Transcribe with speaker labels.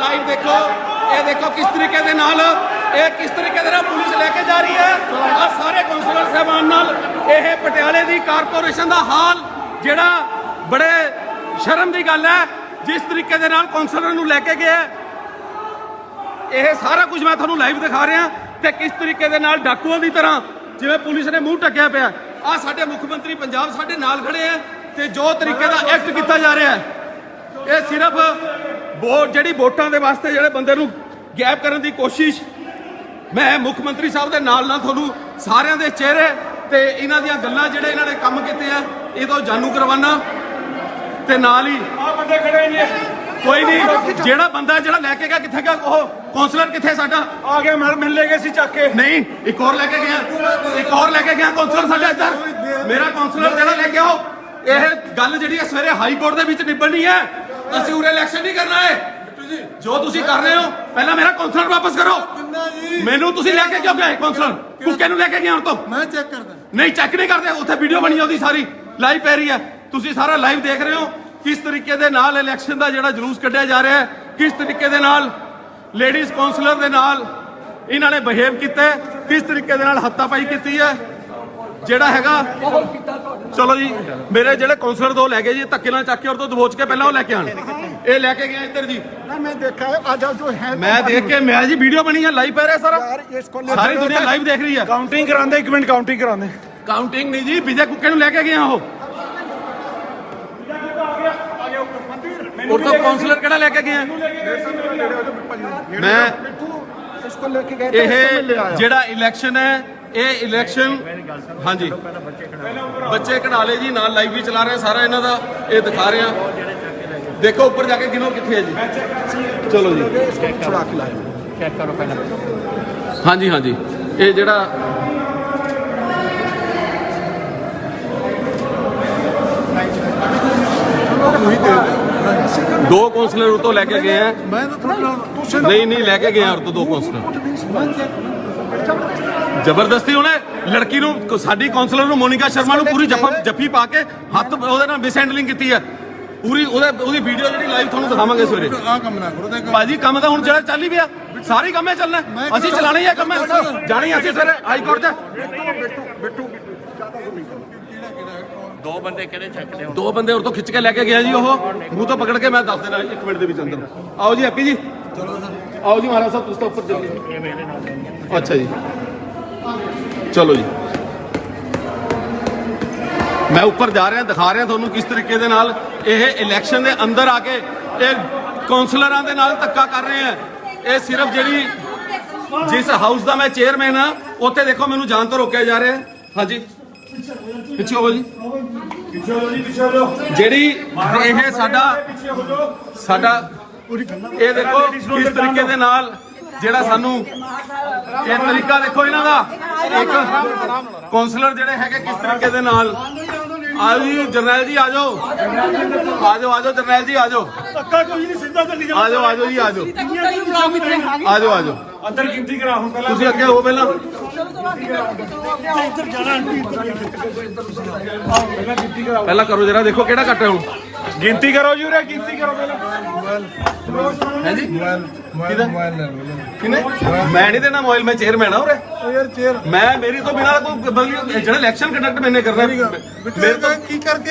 Speaker 1: Live ਦੇਖੋ, ਇਹ ਦੇਖੋ ਕਿਸ ਤਰੀਕੇ ਦੇ ਨਾਲ, ਇਹ ਕਿਸ ਤਰੀਕੇ ਦੇ ਨਾਲ ਪੁਲਿਸ ਲੈ ਕੇ ਜਾ ਰਹੀ ਹੈ। ਆ ਸਾਰੇ ਕੌਂਸਲਰ ਸਾਹਿਬਾਨ ਨਾਲ ਇਹ ਪਟਿਆਲੇ ਦੀ ਕਾਰਪੋਰੇਸ਼ਨ ਦਾ ਹਾਲ, ਜਿਹੜਾ ਬੜੇ ਸ਼ਰਮ ਦੀ ਗੱਲ ਹੈ, ਜਿਸ ਤਰੀਕੇ ਦੇ ਨਾਲ ਕੌਂਸਲਰ ਨੂੰ ਲੈ ਕੇ ਗਿਆ ਇਹ ਸਾਰਾ ਕੁਝ ਮੈਂ ਤੁਹਾਨੂੰ ਲਾਈਵ ਦਿਖਾ ਰਿਹਾ ਤੇ ਕਿਸ ਤਰੀਕੇ ਦੇ ਨਾਲ ਡਾਕੂਆਂ ਦੀ ਤਰ੍ਹਾਂ ਜਿਵੇਂ ਪੁਲਿਸ ਨੇ ਮੂੰਹ ਟੱਕਿਆ ਪਿਆ ਆ ਸਾਡੇ ਮੁੱਖ ਮੰਤਰੀ ਪੰਜਾਬ ਸਾਡੇ ਨਾਲ ਖੜੇ ਆ ਤੇ ਜੋ ਤਰੀਕੇ ਦਾ ਐਕਟ ਕੀਤਾ ਜਾ ਰਿਹਾ ਹੈ, ਇਹ ਸਿਰਫ ਵੋਟ ਜਿਹੜੀ ਵੋਟਾਂ ਦੇ ਵਾਸਤੇ ਜਿਹੜੇ ਬੰਦੇ ਨੂੰ ਗੈਪ ਕਰਨ ਦੀ ਕੋਸ਼ਿਸ਼ ਮੈਂ ਮੁੱਖ ਮੰਤਰੀ ਸਾਹਿਬ ਦੇ ਨਾਲ ਨਾਲ ਤੁਹਾਨੂੰ ਸਾਰਿਆਂ ਦੇ ਚਿਹਰੇ ਤੇ ਇਹਨਾਂ ਦੀਆਂ ਗੱਲਾਂ ਜਿਹੜੇ ਇਹਨਾਂ ਨੇ ਕੰਮ ਕੀਤੇ ਆ ਇਹ ਤੋਂ ਜਾਣੂ ਕਰਵਾਨਾ। ਤੇ ਨਾਲ ਹੀ
Speaker 2: ਆ ਬੰਦੇ ਖੜੇ ਨੇ।
Speaker 1: ਕੋਈ ਨਹੀਂ ਜਿਹੜਾ ਬੰਦਾ ਜਿਹੜਾ ਲੈ ਕੇ ਗਿਆ ਕਿੱਥੇ ਗਿਆ ਉਹ ਕਾਉਂਸਲਰ ਕਿੱਥੇ ਸਾਡਾ?
Speaker 2: ਆ ਗਿਆ ਮਿਲ ਮਿਲ ਲੈ ਗਏ ਸੀ ਚੱਕ ਕੇ।
Speaker 1: ਨਹੀਂ ਇੱਕ ਹੋਰ ਲੈ ਕੇ ਗਿਆ। ਇੱਕ ਹੋਰ ਲੈ ਕੇ ਗਿਆ ਕਾਉਂਸਲਰ ਸਾਡੇ ਇੱਧਰ। ਮੇਰਾ ਕਾਉਂਸਲਰ ਜਿਹੜਾ ਲੈ ਕੇ ਆਓ ਇਹ ਗੱਲ ਜਿਹੜੀ ਹੈ ਸਵੇਰੇ ਹਾਈ ਕੋਰਟ ਦੇ ਵਿੱਚ ਨਿਬੜਨੀ ਹੈ। ਅਸੀਂ ਉਰੇ ਇਲੈਕਸ਼ਨ ਨਹੀਂ ਕਰਨਾ ਹੈ। ਜੋ। ਤੁਸੀਂ ਕਰ ਰਹੇ ਹੋ ਪਹਿਲਾਂ ਮੇਰਾ ਕਾਉਂਸਲਰ ਵਾਪਸ ਕਰੋ। ਮੈਨੂੰ ਤੁਸੀਂ ਲੈ ਕੇ ਕਿਉਂ ਗਏ ਕਾਉਂਸਲਰ ਕੁੱਕੇ ਨੂੰ ਲੈ ਕੇ ਗਿਆ ਹੁਣ ਤੋਂ?
Speaker 3: ਮੈਂ ਚੈੱਕ ਕਰਦਾ।
Speaker 1: ਨਹੀਂ ਚੈੱਕ ਨਹੀਂ ਕਰਦੇ ਉੱਥੇ ਵੀਡੀਓ ਬਣੀ ਉਹਦੀ ਸਾਰੀ। ਲਾਈਵ ਪੈ ਰਹੀ ਹੈ ਤੁਸੀਂ ਸਾਰਾ ਲਾਈਵ ਦੇਖ ਰਹੇ ਹੋ ਕਿਸ ਤਰੀਕੇ ਦੇ ਨਾਲ ਇਲੈਕਸ਼ਨ ਦਾ ਜਿਹੜਾ ਜਲੂਸ ਕੱਢਿਆ ਜਾ ਰਿਹਾ ਹੈ ਕਿਸ ਤਰੀਕੇ ਦੇ ਨਾਲ ਲੇਡੀਜ਼ ਕਾਉਂਸਲਰ ਦੇ ਨਾਲ ਇਹਨਾਂ ਨੇ ਬਿਹੇਵ ਕੀਤਾ ਕਿਸ ਤਰੀਕੇ ਦੇ ਨਾਲ ਹੱਤਾਪਾਈ ਕੀਤੀ ਹੈ ਜਿਹੜਾ ਹੈਗਾ ਚਲੋ ਜੀ ਮੇਰੇ ਜਿਹੜੇ ਕਾਉਂਸਲਰ ਦੋ ਲੈ ਗਏ ਜੀ ਧੱਕੇ ਨਾਲ ਚੱਕ ਕੇ ਔਰ ਤੋਂ ਦਬੋਚ ਕੇ ਪਹਿਲਾਂ ਉਹ ਲੈ ਕੇ ਆਣ ਇਹ ਲੈ ਕੇ ਗਿਆ ਇੱਧਰ ਜੀ।
Speaker 3: ਨਾ ਮੈਂ ਦੇਖਾ ਅੱਜ ਜੋ ਹੈ
Speaker 1: ਮੈਂ ਦੇਖ ਕੇ ਮੈਂ ਜੀ ਵੀਡੀਓ ਬਣੀ ਹੈ ਲਾਈਵ ਪੈ ਰਿਹਾ ਸਾਰਾ। ਸਾਰੀ ਦੁਨੀਆ ਲਾਈਵ ਦੇਖ ਰਹੀ ਹੈ
Speaker 2: ਕਾਊਂਟਿੰਗ ਕਰਾਉਂਦੇ ਇੱਕ ਮਿੰਟ ਕਾਊਂਟਿੰਗ ਕਰਾਉਂਦੇ।
Speaker 1: ਕਾਊਂਟਿੰਗ ਨਹੀਂ ਜੀ ਵਿਜੇ ਕੁੱਕੇ ਨੂੰ ਲੈ ਕੇ ਗਿਆ ਉਹ। ਔਰ ਤਾਂ ਕਾਉਂਸਲਰ ਕਿਹੜਾ ਲੈ ਕੇ ਗਿਆ? ਮੈਂ
Speaker 3: ਇਸ ਕੋ ਲੈ ਕੇ ਗਏ
Speaker 1: ਇਹ ਜਿਹੜਾ ਇਲੈਕਸ਼ਨ ਹੈ ਇਹ ਇਲੈਕਸ਼ਨ ਹਾਂਜੀ। ਬੱਚੇ ਕਢਾਲੇ ਜੀ ਨਾਲ ਲਾਈਵ ਵੀ ਚਲਾ ਰਹੇ ਸਾਰਾ ਇਹਨਾਂ ਦਾ ਇਹ ਦਿਖਾ ਰਹੇ ਆ ਦੇਖੋ ਉੱਪਰ ਜਾ ਕੇ ਗਿਨੋ ਕਿੱਥੇ ਹੈ ਜੀ। ਚਲੋ ਜੀ।
Speaker 3: ਛੁੜਾ ਕੇ ਲਾਇਓ ਚੈੱਕ ਕਰੋ ਪਹਿਲਾਂ।
Speaker 1: ਹਾਂਜੀ ਹਾਂਜੀ। ਇਹ ਜਿਹੜਾ ਦੋ ਕੌਂਸਲਰ ਉਤੋਂ ਲੈ ਕੇ ਗਏ ਆ।
Speaker 3: ਮੈਂ ਤਾਂ ਥੋੜਾ
Speaker 1: ਨਹੀਂ ਨਹੀਂ ਲੈ ਕੇ ਗਏ ਆ ਉਤੋਂ ਦੋ
Speaker 3: ਕੌਂਸਲਰ
Speaker 1: ਜ਼ਬਰਦਸਤੀ ਉਹਨੇ ਲੜਕੀ ਨੂੰ ਸਾਡੀ ਕਾਉਂਸਲਰ ਨੂੰ ਮੋਨਿਕਾ ਸ਼ਰਮਾ ਨੂੰ ਪੂਰੀ ਜੱਫੀ ਪਾ ਕੇ ਹੱਥ ਉਹਦੇ ਨਾਲ ਮਿਸ ਕੀਤੀ ਹੈ। ਪੂਰੀ ਉਹਦੇ ਉਹਦੀ ਵੀਡੀਓ ਜਿਹੜੀ ਲਾਈਵ ਤੁਹਾਨੂੰ ਦਿਖਾਵਾਂਗੇ ਸਵੇਰੇ।
Speaker 3: ਆ ਕੰਮ ਨਾ ਕਰੋ ਤੇ
Speaker 1: ਭਾਜੀ ਕੰਮ ਤਾਂ ਹੁਣ ਜਿਹੜਾ ਚੱਲ ਹੀ ਪਿਆ। ਸਾਰੇ ਕੰਮੇ ਚੱਲਣਾ ਅਸੀਂ ਚਲਾਣੇ ਆ ਕੰਮ। ਜਾਣੀ ਅਸੀਂ ਸਵੇਰੇ ਹਾਈ ਕੋਰਟ ਚ।
Speaker 4: ਦੋ ਬੰਦੇ ਕਿਹੜੇ ਚੱਕਦੇ ਹੋ?
Speaker 1: ਦੋ ਬੰਦੇ ਹੋਰ ਤੋਂ ਖਿੱਚ ਕੇ ਲੈ ਕੇ ਗਿਆ ਜੀ ਉਹ। ਮੂੰਹ ਤੋਂ ਪਕੜ ਕੇ ਮੈਂ ਦੱਸ ਦੇਣਾ 1 ਮਿੰਟ ਦੇ ਵਿੱਚ ਅੰਦਰ। ਆਓ ਜੀ ਹੈਪੀ ਜੀ। ਚਲੋ ਸਰ। ਆਓ ਜੀ ਮਹਾਰਾਜ ਸਾਹਿਬ ਤੁਸੀਂ ਤਾਂ ਉੱਪਰ ਚੱਲੋ ਅੱਛਾ ਜੀ। ਚਲੋ ਜੀ। ਮੈਂ ਉੱਪਰ ਜਾ ਰਿਹਾ ਦਿਖਾ ਰਿਹਾ ਤੁਹਾਨੂੰ ਕਿਸ ਤਰੀਕੇ ਦੇ ਨਾਲ ਇਹ ਇਲੈਕਸ਼ਨ ਦੇ ਅੰਦਰ ਆ ਕੇ ਇਹ ਕਾਉਂਸਲਰਾਂ ਦੇ ਨਾਲ ਧੱਕਾ ਕਰ ਰਹੇ ਆ। ਇਹ ਸਿਰਫ ਜਿਹੜੀ ਜਿਸ ਹਾਊਸ ਦਾ ਮੈਂ ਚੇਅਰਮੈਨ ਆ ਉੱਥੇ ਦੇਖੋ ਮੈਨੂੰ ਜਾਣ ਤੋਂ ਰੋਕਿਆ ਜਾ ਰਿਹਾ। ਹਾਂਜੀ। ਪਿੱਛੇ ਹੋਵੋ ਜੀ।
Speaker 2: ਪਿੱਛੇ ਹੋ ਜੀ ਪਿੱਛੇ ਹੋ ਜਾਓ।
Speaker 1: ਜਿਹੜੀ ਇਹ ਸਾਡਾ ਸਾਡਾ ਇਹ ਦੇਖੋ ਕਿਸ ਤਰੀਕੇ ਦੇ ਨਾਲ ਜਿਹੜਾ ਸਾਨੂੰ ਇਹ ਤਰੀਕਾ ਦੇਖੋ ਇਹਨਾਂ ਦਾ। ਇੱਕ ਕਾਉਂਸਲਰ ਜਿਹੜੇ ਹੈਗੇ ਕਿਸ ਤਰੀਕੇ ਦੇ ਨਾਲ। ਆ ਜਰਨੈਲ ਜੀ ਆ ਜਾਓ। ਆ ਜਰਨੈਲ ਜੀ ਆ
Speaker 2: ਧੱਕਾ ਕੋਈ ਨਹੀਂ ਸਿੱਧਾ ਚੱਲੀ ਜਾਓ।
Speaker 1: ਆ ਜਾਓ ਜੀ ਆ ਜਾਓ। ਆ
Speaker 2: ਅੰਦਰ ਗਿਣਤੀ ਕਰਾ ਹੁਣ ਪਹਿਲਾਂ।
Speaker 1: ਤੁਸੀਂ ਅੱਗੇ ਹੋ ਪਹਿਲਾਂ।
Speaker 2: ਇੱਧਰ ਜਾਣਾ ਪਹਿਲਾਂ ਗਿਣਤੀ ਕਰਾਓ।
Speaker 1: ਪਹਿਲਾਂ ਕਰੋ ਜਰਾ ਦੇਖੋ ਕਿਹੜਾ ਕੱਟ ਰਿਹਾ ਹੁਣ।
Speaker 2: ਗਿਣਤੀ ਕਰੋ ਜੀ ਉਰੇ ਗਿਣਤੀ ਕਰੋ ਪਹਿਲਾਂ।
Speaker 1: ਮੋਬਾਈਲ ਹੈ ਜੀ?
Speaker 3: ਮੋਬਾਈਲ ਮੋਬਾਈਲ ਲੈ ਲਓ।
Speaker 1: ਕਿਨੇ? ਮੈਂ ਨਹੀਂ ਦੇਣਾ ਮੋਬਾਈਲ ਮੈਂ ਚੇਅਰਮੈਨ ਆ ਉਰੇ।
Speaker 3: ਯਾਰ ਚੇਅਰ
Speaker 1: ਮੈਂ ਮੇਰੀ ਤੋਂ ਬਿਨਾਂ ਕੋਈ ਬਦਲੀ ਜਿਹੜਾ ਇਲੈਕਸ਼ਨ ਕੰਡਕਟ ਮੈਨੇ ਕਰਨਾ ਮੇਰੇ ਤੋਂ
Speaker 3: ਕੀ ਕਰਕੇ